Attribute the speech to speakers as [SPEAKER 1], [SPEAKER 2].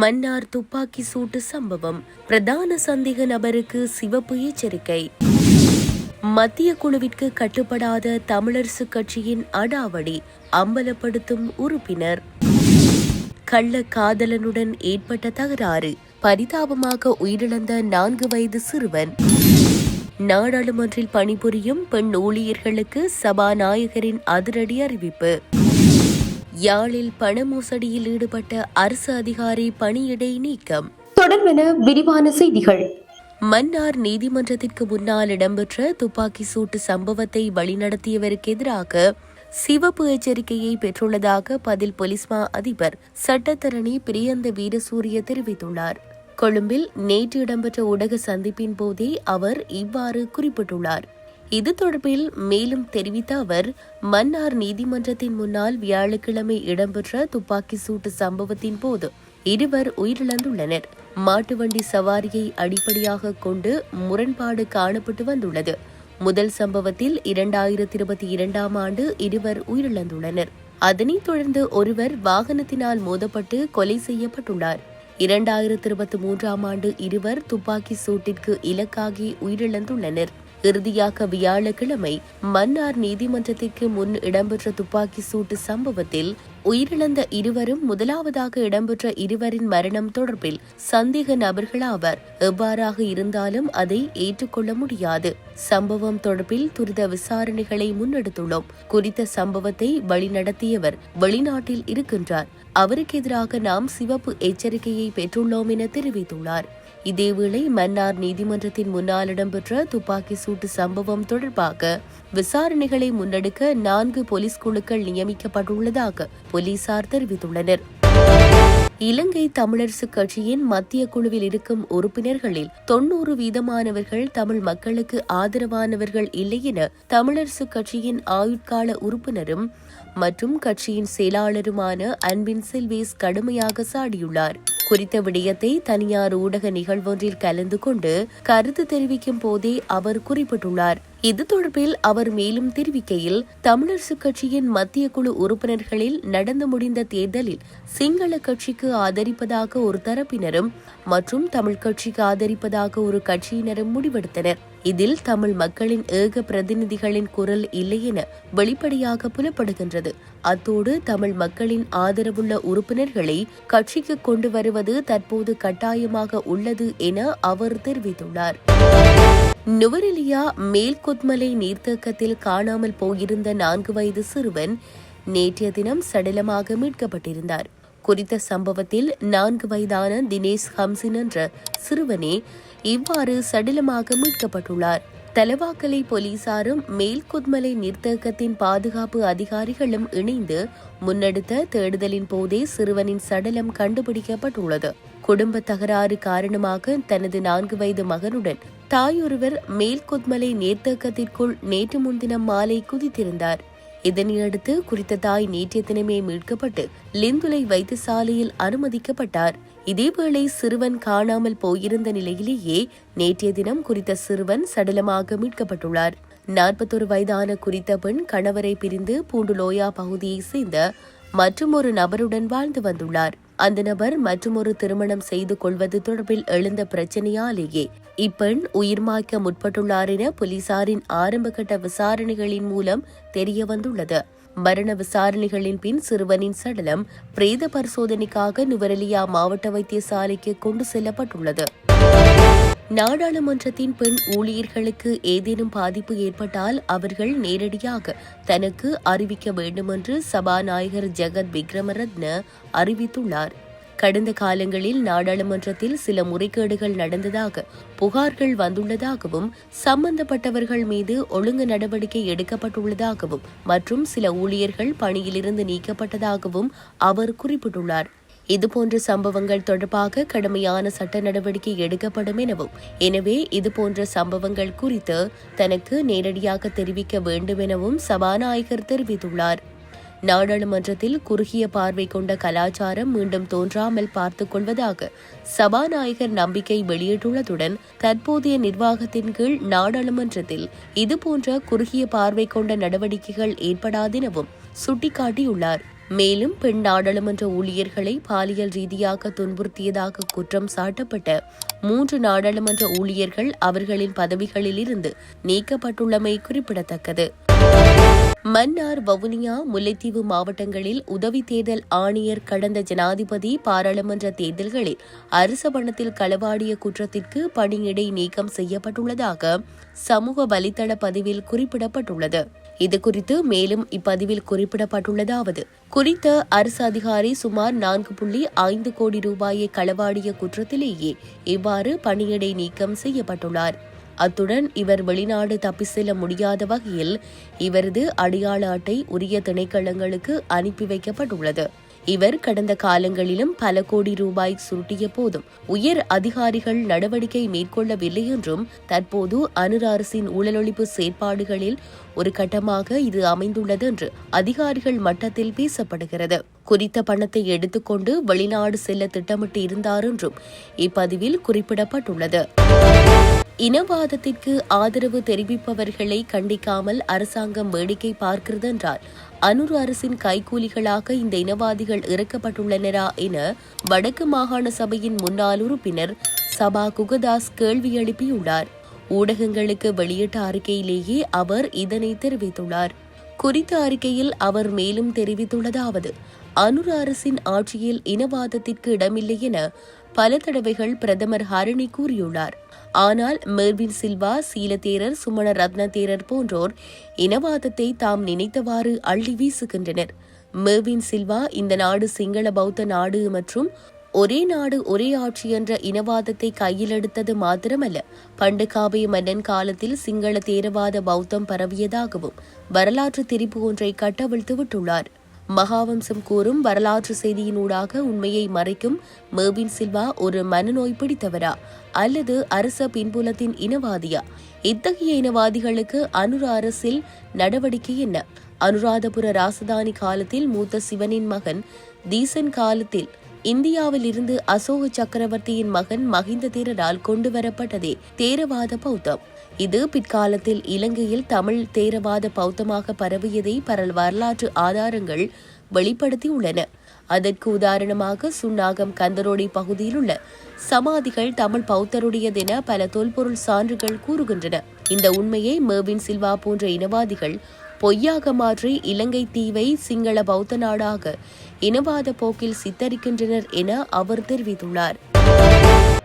[SPEAKER 1] மன்னார் துப்பாக்கி சூட்டு சம்பவம். பிரதான சந்தேக நபருக்கு சிவப்பு எச்சரிக்கை. மத்திய குழுவிற்கு கட்டுப்படாத தமிழரசு கட்சியின் அடாவடி அம்பலப்படுத்தும் உறுப்பினர். கள்ள காதலனுடன் ஏற்பட்ட தகராறு. பரிதாபமாக உயிரிழந்த நான்கு வயது சிறுவன். நாடாளுமன்றில் பணிபுரியும் பெண் ஊழியர்களுக்கு சபாநாயகரின் அதிரடி அறிவிப்பு. யாழில் பண மோசடியில் ஈடுபட்ட அரசு அதிகாரி பணியிடை நீக்கம்.
[SPEAKER 2] தொடர்பென விரிவான செய்திகள்.
[SPEAKER 1] மன்னார் நீதிமன்றத்திற்கு முன்னால் இடம்பெற்ற துப்பாக்கி சூட்டு சம்பவத்தை வழிநடத்தியவருக்கு எதிராக சிவப்பு எச்சரிக்கையை பெற்றுள்ளதாக பதில் பொலிஸ்மா அதிபர் சட்டத்தரணி பிரியந்த வீரசூரிய தெரிவித்துள்ளார். கொழும்பில் நேற்று இடம்பெற்ற ஊடக சந்திப்பின் போதே அவர் இவ்வாறு குறிப்பிட்டுள்ளார். இது தொடர்பில் மேலும் தெரிவித்த அவர் மன்னார் நீதிமன்றத்தின் முன்னால் வியாழக்கிழமை இடம்பெற்ற துப்பாக்கி சூட்டு சம்பவத்தின் போது இருவர் உயிரிழந்துள்ளனர். மாட்டு வண்டி சவாரியை அடிப்படையாக கொண்டு முரண்பாடு காணப்பட்டு வந்துள்ளது. முதல் சம்பவத்தில் இரண்டாயிரத்தி இருபத்தி இரண்டாம் ஆண்டு இருவர் உயிரிழந்துள்ளனர். அதனைத் தொடர்ந்து ஒருவர் வாகனத்தினால் மோதப்பட்டு கொலை செய்யப்பட்டுள்ளார். இரண்டாயிரத்தி இருபத்தி மூன்றாம் ஆண்டு இருவர் துப்பாக்கி சூட்டிற்கு இலக்காகி உயிரிழந்துள்ளனர். இறுதியாக வியாழக்கிழமை மன்னார் நீதிமன்றத்திற்கு முன் இடம்பெற்ற துப்பாக்கி சூட்டு சம்பவத்தில் உயிரிழந்த இருவரும் முதலாவதாக இடம்பெற்ற இருவரின் மரணம் தொடர்பில் சந்தேக நபர்களாவர் எவ்வாறாக இருந்தாலும் அதை ஏற்றுக்கொள்ள முடியாது. சம்பவம் தொடர்பில் துரித விசாரணைகளை முன்னெடுத்துள்ளோம். குறித்த சம்பவத்தை வழிநடத்தியவர் வெளிநாட்டில் இருக்கின்றார். அவருக்கு எதிராக நாம் சிவப்பு எச்சரிக்கையை பெற்றுள்ளோம் என தெரிவித்துள்ளார். இதேவேளை மன்னார் நீதிமன்றத்தின் முன்னால் இடம்பெற்ற துப்பாக்கி சூட்டு சம்பவம் தொடர்பாக விசாரணைகளை முன்னெடுக்க நான்கு போலீஸ் குழுக்கள் நியமிக்கப்பட்டுள்ளதாக போலீசார் தெரிவித்துள்ளனர். இலங்கை தமிழரசு கட்சியின் மத்திய குழுவில் இருக்கும் உறுப்பினர்களில் தொன்னூறு வீதமானவர்கள் தமிழ் மக்களுக்கு ஆதரவானவர்கள் இல்லை என தமிழரசு கட்சியின் ஆயுட்கால உறுப்பினரும் மற்றும் கட்சியின் செயலாளருமான அன்பின் செல்வேஸ் கடுமையாக சாடியுள்ளார். குறித்த விடயத்தை தனியார் ஊடக நிகழ்வொன்றில் கலந்து கொண்டு கருத்து தெரிவிக்கும் போதே அவர் குறிப்பிட்டுள்ளார். இது தொடர்பில் அவர் மேலும் தெரிவிக்கையில் தமிழரசு கட்சியின் மத்திய குழு உறுப்பினர்களில் நடந்து முடிந்த தேர்தலில் சிங்கள கட்சிக்கு ஆதரிப்பதாக ஒரு தரப்பினரும் மற்றும் தமிழ் கட்சிக்கு ஆதரிப்பதாக ஒரு கட்சியினரும் முடிவெடுத்தனர். இதில் தமிழ் மக்களின் ஏக பிரதிநிதிகளின் குரல் இல்லை என வெளிப்படையாக புலப்படுகின்றது. அத்தோடு தமிழ் மக்களின் ஆதரவுள்ள உறுப்பினர்களை கட்சிக்கு கொண்டு வருவது தற்போது கட்டாயமாக உள்ளது என அவர் தெரிவித்துள்ளார். நுவரெலியா மேல்கொத்மலை நீர்த்தேக்கத்தில் காணாமல் போயிருந்த நான்கு வயது சிறுவன் நேற்றைய தினம் சடலமாக மீட்கப்பட்டிருந்தார். குறித்த சம்பவத்தில் நான்கு வயதான தினேஷ் ஹம்சின் என்ற சிறுவனே இவ்வாறு சடலமாக மீட்கப்பட்டுள்ளார். தலவாக்கலை போலீசாரும் மேல்கொத்மலை நீர்த்தேக்கத்தின் பாதுகாப்பு அதிகாரிகளும் இணைந்து முன்னெடுத்த தேடுதலின் போதே சிறுவனின் சடலம் கண்டுபிடிக்கப்பட்டுள்ளது. குடும்ப தகராறு காரணமாக தனது நான்கு வயது மகனுடன் தாயொருவர் மேல்கொத்மலை நீர்த்தேக்கத்திற்குள் நேற்று முன்தினம் மாலை குதித்திருந்தார். இதனையடுத்து குறித்த தாய் நேற்றைய தினமே மீட்கப்பட்டு லிந்துலை வைத்தியசாலையில் அனுமதிக்கப்பட்டார். இதேவேளை சிறுவன் காணாமல் போயிருந்த நிலையிலேயே நேற்றைய தினம் குறித்த சிறுவன் சடலமாக மீட்கப்பட்டுள்ளார். நாற்பத்தொரு வயதான குறித்த பெண் கணவரை பிரிந்து பூண்டுலோயா பகுதியைச் சேர்ந்த மற்றும் ஒரு நபருடன் வாழ்ந்து வந்துள்ளார். அந்த நபர் மற்றொரு திருமணம் செய்து கொள்வது தொடர்பில் எழுந்த பிரச்சனையாலேயே இப்பெண் உயிர்மாய்க்க முற்பட்டுள்ளார் என போலீசாரின் ஆரம்பகட்ட விசாரணைகளின் மூலம் தெரிய வந்துள்ளது மரண விசாரணைகளின் பின் சிறுவனின் சடலம் பிரேத பரிசோதனைக்காக நுவரெலியா மாவட்ட வைத்தியசாலைக்கு கொண்டு செல்லப்பட்டுள்ளது. நாடாளுமன்றத்தின் பெண் ஊழியர்களுக்கு ஏதேனும் பாதிப்பு ஏற்பட்டால் அவர்கள் நேரடியாக தனக்கு அறிவிக்க வேண்டுமென்று சபாநாயகர் ஜெகத் விக்ரமரத்ன அறிவித்துள்ளார். கடந்த காலங்களில் நாடாளுமன்றத்தில் சில முறைகேடுகள் நடந்ததாக புகார்கள் வந்துள்ளதாகவும் சம்பந்தப்பட்டவர்கள் மீது ஒழுங்கு நடவடிக்கை எடுக்கப்பட்டுள்ளதாகவும் மற்றும் சில ஊழியர்கள் பணியிலிருந்து நீக்கப்பட்டதாகவும் அவர் குறிப்பிட்டுள்ளார். இதுபோன்ற சம்பவங்கள் தொடர்பாக கடுமையான சட்ட நடவடிக்கை எடுக்கப்படும் எனவும் எனவே இதுபோன்ற சம்பவங்கள் குறித்து தனக்கு நேரடியாக தெரிவிக்க வேண்டும் எனவும் சபாநாயகர் தெரிவித்துள்ளார். நாடாளுமன்றத்தில் குறுகிய பார்வை கொண்ட கலாச்சாரம் மீண்டும் தோன்றாமல் பார்த்துக் கொள்வதாக சபாநாயகர் நம்பிக்கை வெளியிட்டுள்ளதுடன் தற்போதைய நிர்வாகத்தின் கீழ் நாடாளுமன்றத்தில் இதுபோன்ற குறுகிய பார்வை கொண்ட நடவடிக்கைகள் ஏற்படாதெனவும் சுட்டிக்காட்டியுள்ளார். மேலும் பெண் நாடாளுமன்ற ஊழியர்களை பாலியல் ரீதியாக துன்புறுத்தியதாக குற்றம் சாட்டப்பட்ட மூன்று நாடாளுமன்ற ஊழியர்கள் அவர்களின் பதவிகளிலிருந்து நீக்கப்பட்டுள்ளமை குறிப்பிடத்தக்கது. மன்னார் வவுனியா முல்லைத்தீவு மாவட்டங்களில் உதவி தேர்தல் ஆணையர் கடந்த ஜனாதிபதி பாராளுமன்ற தேர்தல்களில் அரச பணத்தில் களவாடிய குற்றத்திற்கு பணியிடை நீக்கம் செய்யப்பட்டுள்ளதாக சமூக வலைதள பதிவில் குறிப்பிடப்பட்டுள்ளது. இதுகுறித்து மேலும் இப்பதிவில் குறிப்பிடப்பட்டுள்ளதாவது குறித்த அரசு அதிகாரி சுமார் நான்கு புள்ளி ஐந்து கோடி ரூபாயை களவாடிய குற்றத்திலேயே இவ்வாறு பணியிடை நீக்கம் செய்யப்பட்டுள்ளார். அத்துடன் இவர் வெளிநாடு தப்பி செல்ல முடியாத வகையில் இவரது அடையாள அட்டை உரிய திணைக்களங்களுக்கு அனுப்பி வைக்கப்பட்டுள்ளது. இவர் கடந்த காலங்களிலும் பல கோடி ரூபாய் சுருட்டிய போதும் உயர் அதிகாரிகள் நடவடிக்கை மேற்கொள்ளவில்லை என்றும் தற்போது அனுர அரசின் ஊழலொழிப்பு செயற்பாடுகளில் ஒரு கட்டமாக இது அமைந்துள்ளது என்று அதிகாரிகள் மட்டத்தில் பேசப்படுகிறது. குறித்த பணத்தை எடுத்துக்கொண்டு வெளிநாடு செல்ல திட்டமிட்டு இருந்தார் என்றும் இப்பதிவில் குறிப்பிடப்பட்டுள்ளது. இனவாதத்திற்கு ஆதரவு தெரிவிப்பவர்களை கண்டிக்காமல் அரசாங்கம் வேடிக்கை பார்க்கிறது என்றால் அனுர் அரசின் கைக்கூலிகளாக இந்த இனவாதிகள் இறக்கப்பட்டுள்ளனரா என வடக்கு மாகாண சபையின் முன்னாள் உறுப்பினர் சபா குகதாஸ் கேள்வி எழுப்பியுள்ளார். ஊடகங்களுக்கு வெளியிட்ட அறிக்கையிலேயே அவர் இதனை தெரிவித்துள்ளார். குறித்த அறிக்கையில் அவர் மேலும் தெரிவித்துள்ளதாவது அனுர் அரசின் ஆட்சியில் இனவாதத்திற்கு இடமில்லை என பல தடவைகள் பிரதமர் ஹரணி கூறியுள்ளார். ஆனால் மெர்வின் சில்வா சீலத்தேரர் சுமண ரத்ன தேரர் போன்றோர் இனவாதத்தை தாம் நினைத்தவாறு அள்ளி வீசுகின்றனர். மெர்வின் சில்வா இந்த நாடு சிங்கள பௌத்த நாடு மற்றும் ஒரே நாடு ஒரே ஆட்சி என்ற இனவாதத்தை கையில் எடுத்தது மாத்திரமல்ல பண்டு காவிய மன்னன் காலத்தில் சிங்கள தேரவாத பௌத்தம் பரவியதாகவும் வரலாற்று திரிப்பு ஒன்றை கட்டவிழ்த்து விட்டுள்ளார். மகாவம்சம் கூறும் வரலாற்று செய்தியினூடாக உண்மையை மறைக்கும் மேபின் சில்வா ஒரு மனநோய் பிடித்தவரா அல்லது அரச பின்புலத்தின் இனவாதியா? இத்தகைய இனவாதிகளுக்கு அனுர அரசில் நடவடிக்கை என்ன? அனுராதபுர ராசதானி காலத்தில் மூத்த சிவனின் மகன் தீசன் காலத்தில் இந்தியாவிலிருந்து அசோக சக்கரவர்த்தியின் மகன் மகிந்த தேரரால் கொண்டு வரப்பட்டதே தேரவாத பௌத்தம். இது பிற்காலத்தில் இலங்கையில் தமிழ் தேரவாத பௌத்தமாக பரவியதை பரல் வரலாற்று ஆதாரங்கள் வெளிப்படுத்தியுள்ளன. அதற்கு உதாரணமாக சுன்னாகம் கந்தரோடி பகுதியில் உள்ள சமாதிகள் தமிழ் பௌத்தருடையதென பல தொல்பொருள் சான்றுகள் கூறுகின்றன. இந்த உண்மையை மேவின் சில்வா போன்ற இனவாதிகள் பொய்யாக மாற்றி இலங்கை தீவை சிங்கள பௌத்த நாடாக இனவாத போக்கில் சித்தரிக்கின்றனர் என அவர் தெரிவித்துள்ளார்.